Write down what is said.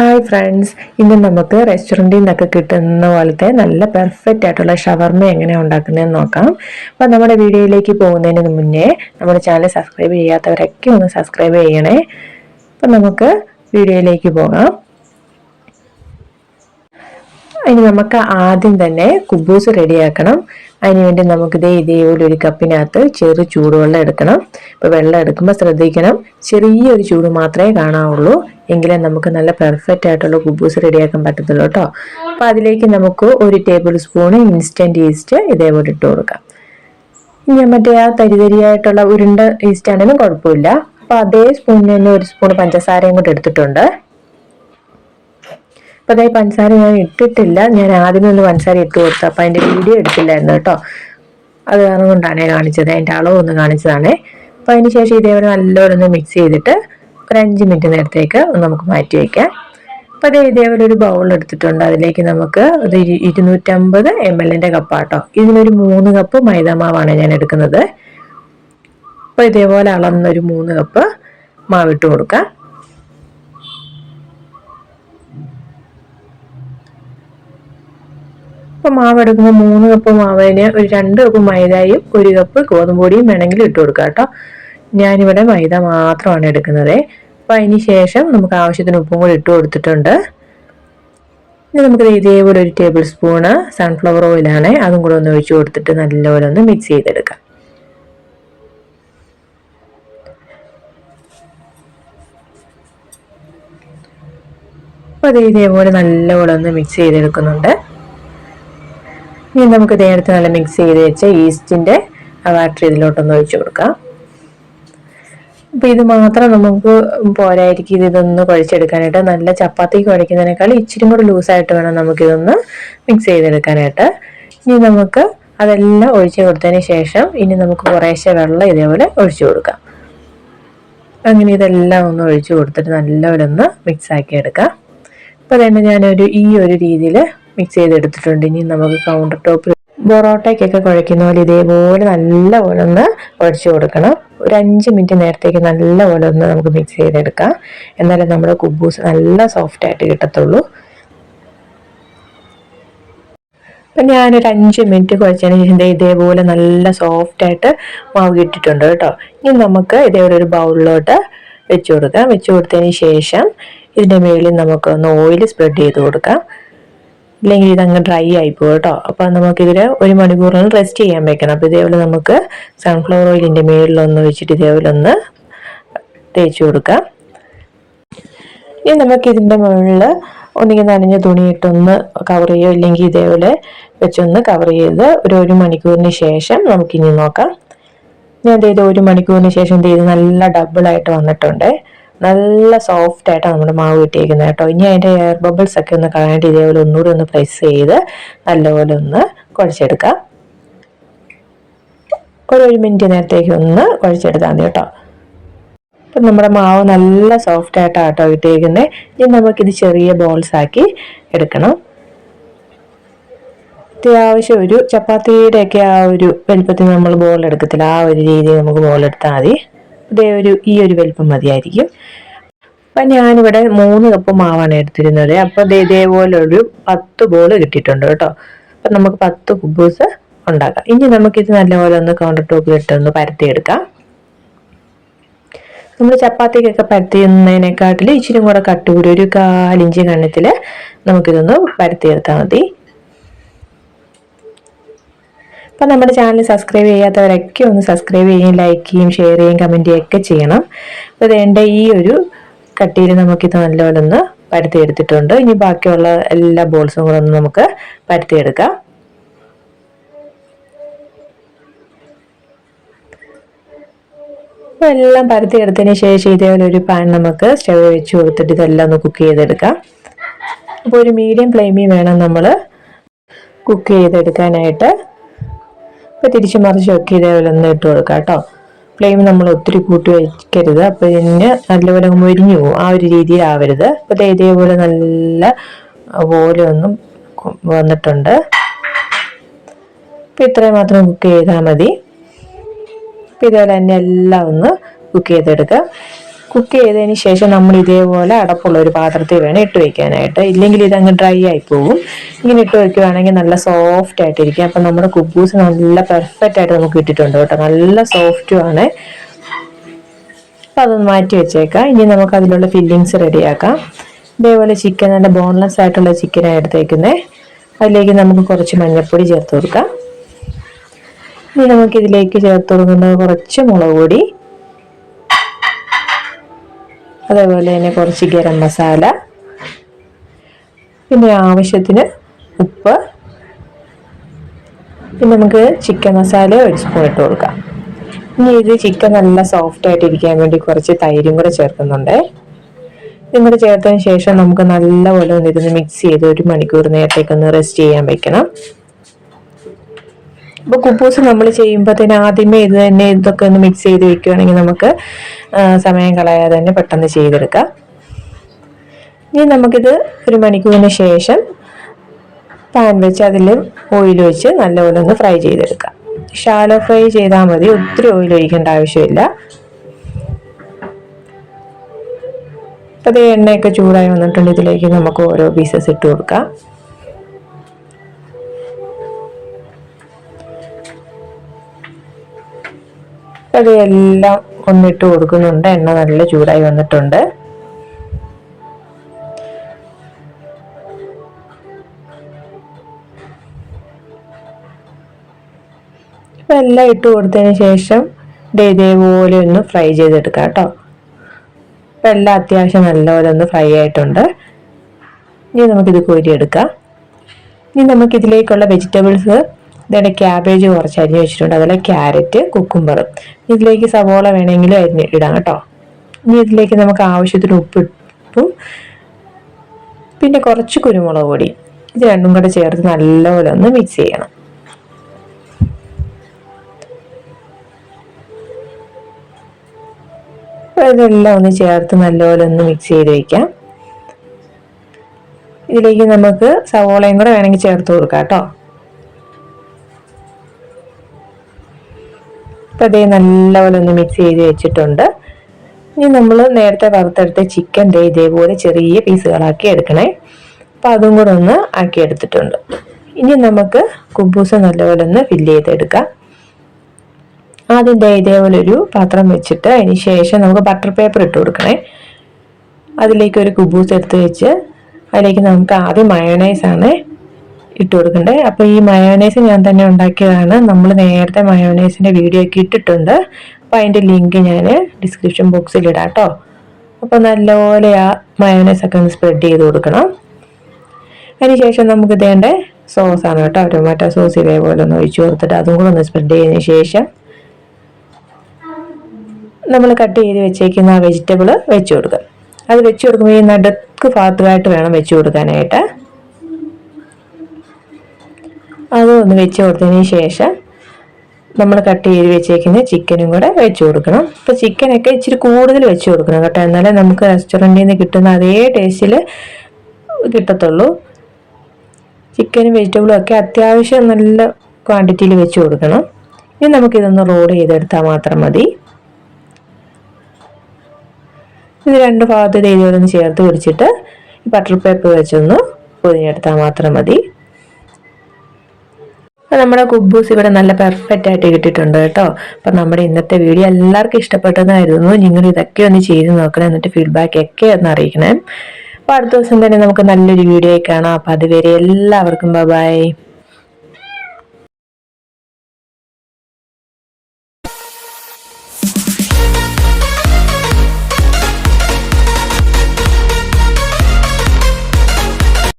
Hi friends ഇന്ന് നമുക്ക് റെസ്റ്റോറന്റിൽ നിന്നൊക്കെ കിട്ടുന്ന പോലത്തെ നല്ല പെർഫെക്റ്റ് ആയിട്ടുള്ള ഷവർമ എങ്ങനെയാണ് ഉണ്ടാക്കുന്നതെന്ന് നോക്കാം. അപ്പോൾ നമ്മുടെ വീഡിയോയിലേക്ക് പോകുന്നതിന് മുന്നേ നമ്മുടെ ചാനൽ സബ്സ്ക്രൈബ് ചെയ്യാത്തവരൊക്കെ ഒന്ന് സബ്സ്ക്രൈബ് ചെയ്യണേ. അപ്പം നമുക്ക് വീഡിയോയിലേക്ക് പോകാം. ഇനി നമുക്ക് ആദ്യം തന്നെ കുബൂസ് റെഡിയാക്കണം അതിനുവേണ്ടി നമുക്ക് ഇതേ ഇതേപോലെ ഒരു കപ്പിനകത്ത് ചെറു ചൂടുവെള്ളം എടുക്കണം. ഇപ്പോൾ വെള്ളം എടുക്കുമ്പോൾ ശ്രദ്ധിക്കണം. ചെറിയൊരു ചൂട് മാത്രമേ കാണാവുള്ളൂ. എങ്കിലേ നമുക്ക് നല്ല പെർഫെക്റ്റ് ആയിട്ടുള്ള കുബൂസ് റെഡിയാക്കാൻ പറ്റത്തുള്ളൂ കേട്ടോ. അപ്പോൾ അതിലേക്ക് നമുക്ക് ഒരു ടേബിൾ സ്പൂൺ ഇൻസ്റ്റന്റ് ഈസ്റ്റ് ഇതേപോലെ ഇട്ട് കൊടുക്കാം. ഇനി മറ്റേ ആ തരിതരിയായിട്ടുള്ള ഉരുണ്ട ഈസ്റ്റ് ആണെങ്കിലും കുഴപ്പമില്ല. അപ്പോൾ അതേ സ്പൂണിൽ നിന്ന് ഒരു സ്പൂൺ പഞ്ചസാരയും കൂടെ എടുത്തിട്ടുണ്ട്. അപ്പോൾ അതായത് പഞ്ചസാര ഞാൻ ഇട്ടിട്ടില്ല. ഞാൻ ആദ്യമേ ഒന്ന് പഞ്ചസാര ഇട്ട് കൊടുത്തു. അപ്പോൾ അതിന്റെ വീഡിയോ എടുത്തില്ലായിരുന്നു കേട്ടോ. അത് കാരണം കൊണ്ടാണ് കാണിച്ചത്. അതിന്റെ അളവ് ഒന്ന് കാണിച്ചതാണ്. അപ്പോൾ അതിന് ശേഷം ഇതേപോലെ നല്ലോണം ഒന്ന് മിക്സ് ചെയ്തിട്ട് ഒരു അഞ്ച് മിനിറ്റ് നേരത്തേക്ക് നമുക്ക് മാറ്റി വയ്ക്കാം അപ്പോൾ അതേ ഇതേപോലെ ഒരു ബൗൾ എടുത്തിട്ടുണ്ട്. അതിലേക്ക് നമുക്ക് ഒരു ഇരുന്നൂറ്റമ്പത് എം എല്ലിന്റെ കപ്പാട്ടോ ഇതിനൊരു മൂന്ന് കപ്പ് മൈദാമാവാണ് ഞാൻ എടുക്കുന്നത്. അപ്പോൾ ഇതേപോലെ അളന്നൊരു മൂന്ന് കപ്പ് മാവിട്ട് കൊടുക്കാം. അപ്പോൾ മാവ് എടുക്കുമ്പോൾ മൂന്ന് കപ്പ് മാവിന് ഒരു രണ്ട് കപ്പ് മൈദയും ഒരു കപ്പ് ഗോതമ്പ് പൊടിയും വേണമെങ്കിൽ ഇട്ട് കൊടുക്കാം കേട്ടോ. ഞാനിവിടെ മൈദ മാത്രമാണ് എടുക്കുന്നത്. അപ്പോൾ അതിന് ശേഷം നമുക്ക് ആവശ്യത്തിന് ഉപ്പും കൂടി ഇട്ട് കൊടുത്തിട്ടുണ്ട്. ഇനി നമുക്ക് ഇതേപോലെ ഒരു ടേബിൾ സ്പൂണ് സൺഫ്ലവർ ഓയിലാണ് അതും കൂടെ ഒന്ന് ഒഴിച്ച് കൊടുത്തിട്ട് നല്ലപോലെ ഒന്ന് മിക്സ് ചെയ്തെടുക്കാം. അപ്പോൾ അത് ഇതേപോലെ നല്ലപോലെ ഒന്ന് മിക്സ് ചെയ്തെടുക്കുന്നുണ്ട്. ഇനി നമുക്ക് നേരത്തെ നല്ല മിക്സ് ചെയ്ത് വെച്ച ഈസ്റ്റിന്റെ വാട്ടർ ഇതിലോട്ടൊന്ന് ഒഴിച്ചു കൊടുക്കാം. അപ്പം ഇത് മാത്രം നമുക്ക് പോരായിരിക്കും ഇത് ഇതൊന്ന് കുഴച്ചെടുക്കാനായിട്ട്. നല്ല ചപ്പാത്തി കുഴയ്ക്കുന്നതിനേക്കാൾ ഇച്ചിരി കൂടി ലൂസായിട്ട് വേണം നമുക്കിതൊന്ന് മിക്സ് ചെയ്തെടുക്കാനായിട്ട്. ഇനി നമുക്ക് അതെല്ലാം ഒഴിച്ചു കൊടുത്തതിന് ശേഷം ഇനി നമുക്ക് കുറേശ്ശെ വെള്ളം ഇതേപോലെ ഒഴിച്ചു കൊടുക്കാം. അങ്ങനെ ഇതെല്ലാം ഒന്ന് ഒഴിച്ചു കൊടുത്തിട്ട് നല്ലപോലെ ഒന്ന് മിക്സ് ആക്കി എടുക്കാം അപ്പോൾ അതുകൊണ്ട് ഞാനൊരു ഈ ഒരു രീതിയിൽ മിക്സ് ചെയ്തെടുത്തിട്ടുണ്ട്. ഇനി നമുക്ക് കൗണ്ടർ ടോപ്പിൽ പൊറോട്ടയ്ക്കൊക്കെ കുഴയ്ക്കുന്ന പോലെ ഇതേപോലെ നല്ലപോലെ ഒന്ന് ഒഴിച്ചു കൊടുക്കണം. ഒരു അഞ്ച് മിനിറ്റ് നേരത്തേക്ക് നല്ലപോലെ ഒന്ന് നമുക്ക് മിക്സ് ചെയ്തെടുക്കാം. എന്നാലേ നമ്മുടെ കുബൂസ് നല്ല സോഫ്റ്റ് ആയിട്ട് കിട്ടത്തുള്ളൂ. അപ്പം ഞാനൊരു അഞ്ച് മിനിറ്റ് കുഴച്ചതിന് ശേഷം ഇതേപോലെ നല്ല സോഫ്റ്റ് ആയിട്ട് മാവ് കിട്ടിയിട്ടുണ്ട് കേട്ടോ. ഇനി നമുക്ക് ഇതേപോലെ ഒരു ബൗളിലോട്ട് വെച്ച് കൊടുക്കാം. വെച്ച് കൊടുത്തതിന് ശേഷം ഇതിന്റെ മുകളിൽ നമുക്ക് ഒന്ന് ഓയിൽ സ്പ്രെഡ് ചെയ്ത് കൊടുക്കാം. ഇല്ലെങ്കിൽ ഇതങ്ങ് ഡ്രൈ ആയിപ്പോകും കേട്ടോ. അപ്പോൾ നമുക്കിതിൽ ഒരു മണിക്കൂറിന് റെസ്റ്റ് ചെയ്യാൻ വെക്കണം. അപ്പോൾ ഇതേപോലെ നമുക്ക് സൺഫ്ലവർ ഓയിലിന്റെ മേളിലൊന്ന് വെച്ചിട്ട് ഇതേപോലെ ഒന്ന് തേച്ച് കൊടുക്കാം. ഇനി നമുക്ക് ഇതിന്റെ മുകളിൽ ഒന്നുകിൽ നനഞ്ഞ തുണിയിട്ടൊന്ന് കവർ ചെയ്യോ ഇല്ലെങ്കിൽ ഇതേപോലെ വെച്ചൊന്ന് കവർ ചെയ്ത് ഒരു ഒരു മണിക്കൂറിന് ശേഷം നമുക്കിനി നോക്കാം. ഞാൻ ചെയ്ത് ഒരു മണിക്കൂറിന് ശേഷം ചെയ്ത് നല്ല ഡബിൾ ആയിട്ട് വന്നിട്ടുണ്ട്. നല്ല സോഫ്റ്റ് ആയിട്ടാണ് നമ്മുടെ മാവ് കിട്ടിയിരിക്കുന്നത് കേട്ടോ. ഇനി അതിന്റെ എയർ ബബിൾസ് ഒക്കെ ഒന്ന് കളയാണ്ട് ഇതേപോലെ ഒന്നുകൂടി ഒന്ന് പ്രസ് ചെയ്ത് നല്ലപോലെ ഒന്ന് കുഴച്ചെടുക്കാം. ഒരു ഒരു മിനിറ്റ് നേരത്തേക്ക് ഒന്ന് കുഴച്ചെടുത്താൽ മതി കേട്ടോ. അപ്പം നമ്മുടെ മാവ് നല്ല സോഫ്റ്റ് ആയിട്ടാണ് കേട്ടോ കിട്ടിയിരിക്കുന്നത്. ഇനി നമുക്കിത് ചെറിയ ബോൾസ് ആക്കി എടുക്കണം. അത്യാവശ്യം ഒരു ചപ്പാത്തിയുടെയൊക്കെ ആ ഒരു വലുപ്പത്തിൽ നമ്മൾ ബോൾ എടുക്കത്തില്ല. ആ ഒരു രീതിയിൽ നമുക്ക് ബോൾ എടുത്താൽ മതി. ഇതേ ഒരു ഈ ഒരു വലിപ്പം മതിയായിരിക്കും. അപ്പം ഞാനിവിടെ മൂന്ന് കപ്പ് മാവാണ് എടുത്തിരുന്നത്. അപ്പോൾ ഇതേപോലെ ഒരു പത്ത് ബോൾ കിട്ടിയിട്ടുണ്ട് കേട്ടോ. അപ്പം നമുക്ക് പത്ത് കുബൂസ് ഉണ്ടാക്കാം. ഇനി നമുക്കിത് നല്ലപോലെ ഒന്ന് കൗണ്ടർ ടോപ്പിൽ ഇട്ടൊന്ന് പരത്തിയെടുക്കാം. നമ്മൾ ചപ്പാത്തിക്കൊക്കെ പരത്തിയുന്നതിനെക്കാട്ടിൽ ഇച്ചിരി കൂടെ കട്ടുകൂടി ഒരു കാലിഞ്ച് കണ്ണത്തിൽ നമുക്കിതൊന്ന് പരത്തിയെടുത്താൽ മതി. അപ്പം നമ്മുടെ ചാനൽ സബ്സ്ക്രൈബ് ചെയ്യാത്തവരൊക്കെ ഒന്ന് സബ്സ്ക്രൈബ് ചെയ്യുകയും ലൈക്ക് ചെയ്യും ഷെയർ ചെയ്യും കമന്റ് ചെയ്യുകയൊക്കെ ചെയ്യണം. അപ്പോൾ വേണ്ട ഈ ഒരു കട്ടിയിൽ നമുക്കിത് നല്ലപോലെ ഒന്ന് പരത്തിയെടുത്തിട്ടുണ്ട്. ഇനി ബാക്കിയുള്ള എല്ലാ ബോൾസും കൂടെ ഒന്ന് നമുക്ക് പരത്തിയെടുക്കാം. അപ്പോൾ എല്ലാം പരത്തിയെടുത്തതിന് ശേഷം ഇതേപോലെ ഒരു പാൻ നമുക്ക് സ്റ്റവ് വെച്ച് കൊടുത്തിട്ട് ഇതെല്ലാം ഒന്ന് കുക്ക് ചെയ്തെടുക്കാം. അപ്പോൾ ഒരു മീഡിയം ഫ്ലെയിമിൽ വേണം നമ്മൾ കുക്ക് ചെയ്തെടുക്കാനായിട്ട്. അപ്പോൾ തിരിച്ച് മറിച്ച് ഒക്കെ ഇതേപോലെ ഒന്ന് ഇട്ട് കൊടുക്കാം കേട്ടോ. ഫ്ലെയിം നമ്മൾ ഒത്തിരി കൂട്ടി വയ്ക്കരുത് അപ്പോൾ ഇതിന് നല്ലപോലെ മുരിഞ്ഞു പോകും ആ ഒരു രീതിയിലാവരുത്. അപ്പോൾ ഇതേപോലെ നല്ല പോലെ ഒന്നും വന്നിട്ടുണ്ട്. അപ്പോൾ ഇത്രയും മാത്രം കുക്ക് ചെയ്താൽ മതി. അപ്പോൾ ഇതേപോലെ തന്നെ എല്ലാം ഒന്ന് കുക്ക് ചെയ്തെടുക്കുക കുക്ക് ചെയ്തതിന് ശേഷം നമ്മൾ ഇതേപോലെ അടപ്പുള്ള ഒരു പാത്രത്തിൽ വേണം ഇട്ട് വയ്ക്കാനായിട്ട് ഇല്ലെങ്കിൽ ഇതങ്ങ് ഡ്രൈ ആയി പോകും. ഇങ്ങനെ ഇട്ട് വയ്ക്കുവാണെങ്കിൽ നല്ല സോഫ്റ്റ് ആയിട്ടിരിക്കും. അപ്പം നമ്മുടെ കുബൂസ് നല്ല പെർഫെക്റ്റ് ആയിട്ട് നമുക്ക് ഇട്ടിട്ടുണ്ട് കേട്ടോ. നല്ല സോഫ്റ്റും ആണ്. അപ്പം അതൊന്ന് മാറ്റി വെച്ചേക്കാം. ഇനി നമുക്ക് അതിലുള്ള ഫില്ലിങ്സ് റെഡിയാക്കാം. ഇതേപോലെ ചിക്കൻ നല്ല ബോൺലെസ് ആയിട്ടുള്ള ചിക്കനാണ് എടുത്തേക്കുന്നത് അതിലേക്ക് നമുക്ക് കുറച്ച് മഞ്ഞൾപ്പൊടി ചേർത്ത് കൊടുക്കാം. ഇനി നമുക്കിതിലേക്ക് ചേർത്ത് കൊടുക്കുന്നത് കുറച്ച് മുളക് പൊടി. അതേപോലെ തന്നെ കുറച്ച് ഗരം മസാല. പിന്നെ ആവശ്യത്തിന് ഉപ്പ്. പിന്നെ നമുക്ക് ചിക്കൻ മസാല ഒരു സ്പൂൺ ഇട്ട് കൊടുക്കാം. ഇനി ഇത് ചിക്കൻ നല്ല സോഫ്റ്റ് ആയിട്ട് ഇരിക്കാൻ വേണ്ടി കുറച്ച് തൈരും കൂടെ ചേർക്കുന്നുണ്ട്. കൂടെ ചേർത്തതിന് ശേഷം നമുക്ക് നല്ലപോലെ ഒന്ന് ഇരുന്ന് മിക്സ് ചെയ്ത് ഒരു മണിക്കൂർ നേരത്തേക്ക് ഒന്ന് റെസ്റ്റ് ചെയ്യാൻ വെക്കണം. ഇപ്പൊ കുബൂസ് നമ്മൾ ചെയ്യുമ്പോഴത്തേന് ആദ്യമേ ഇത് തന്നെ ഇതൊക്കെ ഒന്ന് മിക്സ് ചെയ്ത് വെക്കുകയാണെങ്കിൽ നമുക്ക് സമയം കളയാതെ തന്നെ പെട്ടെന്ന് ചെയ്തെടുക്കാം. ഇനി നമുക്കിത് ഒരു മണിക്കൂറിന് ശേഷം പാൻ വെച്ച് അതിൽ ഓയിൽ ഒഴിച്ച് നല്ലപോലെ ഒന്ന് ഫ്രൈ ചെയ്തെടുക്കാം. ഷാലോ ഫ്രൈ ചെയ്താൽ മതി ഒത്തിരി ഓയിൽ ഒഴിക്കേണ്ട ആവശ്യമില്ല. അതേ എണ്ണയൊക്കെ ചൂടായി വന്നിട്ടുണ്ട് ഇതിലേക്ക് നമുക്ക് ഓരോ പീസസ് ഇട്ട് കൊടുക്കാം. അതെല്ലാം ഒന്നിട്ട് കൊടുക്കുന്നുണ്ട്. എണ്ണ നല്ല ചൂടായി വന്നിട്ടുണ്ട്. എല്ലാം ഇട്ട് കൊടുത്തതിന് ശേഷം ഇതേപോലെ ഒന്ന് ഫ്രൈ ചെയ്തെടുക്കാം കേട്ടോ. അപ്പം എല്ലാം അത്യാവശ്യം നല്ലപോലെ ഒന്ന് ഫ്രൈ ആയിട്ടുണ്ട്. ഇനി നമുക്കിത് കോരിയെടുക്കാം. ഇനി നമുക്കിതിലേക്കുള്ള വെജിറ്റബിൾസ് ഇതേ ക്യാബേജ് കുറച്ച് അരിഞ്ഞ് വെച്ചിട്ടുണ്ട്. അതുപോലെ ക്യാരറ്റ് കുക്കുംബറും ഇതിലേക്ക് സവോള വേണമെങ്കിലും അരിഞ്ഞ് ഇടാം കേട്ടോ. ഇനി ഇതിലേക്ക് നമുക്ക് ആവശ്യത്തിന് ഉപ്പ് പിന്നെ കുറച്ച് കുരുമുളക് പൊടി. ഇത് രണ്ടും കൂടെ ചേർത്ത് നല്ലപോലെ ഒന്ന് മിക്സ് ചെയ്യണം. ഇതെല്ലാം ഒന്ന് ചേർത്ത് നല്ലപോലെ ഒന്ന് മിക്സ് ചെയ്ത് വയ്ക്കാം ഇതിലേക്ക് നമുക്ക് സവോളയും കൂടെ വേണമെങ്കിൽ ചേർത്ത് കൊടുക്കാം കേട്ടോ. അപ്പോൾ അതേ നല്ലപോലെ ഒന്ന് മിക്സ് ചെയ്ത് വെച്ചിട്ടുണ്ട്. ഇനി നമ്മൾ നേരത്തെ വറുത്തെടുത്ത ചിക്കൻ ദേ ഇതേപോലെ ചെറിയ പീസുകളാക്കി എടുക്കണേ. അപ്പോൾ അതും കൂടെ ഒന്ന് ആക്കി എടുത്തിട്ടുണ്ട്. ഇനി നമുക്ക് കുബൂസ് നല്ലപോലെ ഒന്ന് ഫില്ല് ചെയ്തെടുക്കാം. ആദ്യം ദേ ഇതേപോലെ ഒരു പാത്രം വെച്ചിട്ട് അതിന് ശേഷം നമുക്ക് ബട്ടർ പേപ്പർ ഇട്ട് കൊടുക്കണേ. അതിലേക്ക് ഒരു കുബൂസ് എടുത്ത് വെച്ച് അതിലേക്ക് നമുക്ക് ആദ്യം മയോണൈസാണ് ഇട്ട് കൊടുക്കണ്ടേ. അപ്പോൾ ഈ മയോണൈസ് ഞാൻ തന്നെ ഉണ്ടാക്കിയതാണ്. നമ്മൾ നേരത്തെ മയോണൈസിന്റെ വീഡിയോ ഒക്കെ ഇട്ടിട്ടുണ്ട്. അപ്പോൾ അതിന്റെ ലിങ്ക് ഞാൻ ഡിസ്ക്രിപ്ഷൻ ബോക്സിൽ ഇടാം കേട്ടോ അപ്പോൾ നല്ലപോലെ ആ മയോണൈസ് ഒക്കെ ഒന്ന് സ്പ്രെഡ് ചെയ്ത് കൊടുക്കണം. അതിനുശേഷം നമുക്ക് ഇതേണ്ട സോസാണ് കേട്ടോ. ടൊമാറ്റോ സോസ് ഇതേപോലെ ഒന്ന് ഒഴിച്ചു കൊടുത്തിട്ട് അതും കൂടെ ഒന്ന് സ്പ്രെഡ് ചെയ്തതിന് ശേഷം നമ്മൾ കട്ട് ചെയ്ത് വെച്ചേക്കുന്ന ആ വെജിറ്റബിൾ വെച്ച് കൊടുക്കുക അത് വെച്ച് കൊടുക്കുമ്പോൾ ഈ നടുക്ക് ഭാഗത്തുമായിട്ട് വേണം വെച്ച് കൊടുക്കാനായിട്ട്. അതൊന്ന് വെച്ച് കൊടുത്തതിന് ശേഷം നമ്മൾ കട്ട് ചെയ്ത് വെച്ചേക്കുന്ന ചിക്കനും കൂടെ വെച്ച് കൊടുക്കണം. അപ്പോൾ ചിക്കനൊക്കെ ഇച്ചിരി കൂടുതൽ വെച്ച് കൊടുക്കണം കേട്ടോ. എന്നാലേ നമുക്ക് റെസ്റ്റോറന്റിൽ നിന്ന് കിട്ടുന്ന അതേ ടേസ്റ്റിൽ കിട്ടത്തുള്ളൂ. ചിക്കനും വെജിറ്റബിളും ഒക്കെ അത്യാവശ്യം നല്ല ക്വാണ്ടിറ്റിയിൽ വെച്ച് കൊടുക്കണം. ഇനി നമുക്കിതൊന്ന് റോഡ് ചെയ്തെടുത്താൽ മാത്രം മതി. ഇത് രണ്ട് ഭാഗത്ത് ഇതേപോലെ ചേർത്ത് പിടിച്ചിട്ട് ബട്ടർ പേപ്പർ വെച്ചൊന്ന് പൊതിഞ്ഞെടുത്താൽ മാത്രം മതി. നമ്മുടെ കുബ്ബൂസ് ഇവിടെ നല്ല പെർഫെക്റ്റ് ആയിട്ട് കിട്ടിയിട്ടുണ്ട് കേട്ടോ. അപ്പം നമ്മുടെ ഇന്നത്തെ വീഡിയോ എല്ലാവർക്കും ഇഷ്ടപ്പെട്ടതായിരുന്നു നിങ്ങൾ ഇതൊക്കെ ഒന്ന് ചെയ്ത് നോക്കണം എന്നിട്ട് ഫീഡ്ബാക്ക് ഒക്കെ ഒന്ന് അറിയിക്കണേ. അപ്പോൾ അടുത്ത ദിവസം തന്നെ നമുക്ക് നല്ലൊരു വീഡിയോ കാണാം. അപ്പോൾ അതുവരെ എല്ലാവർക്കും ബൈ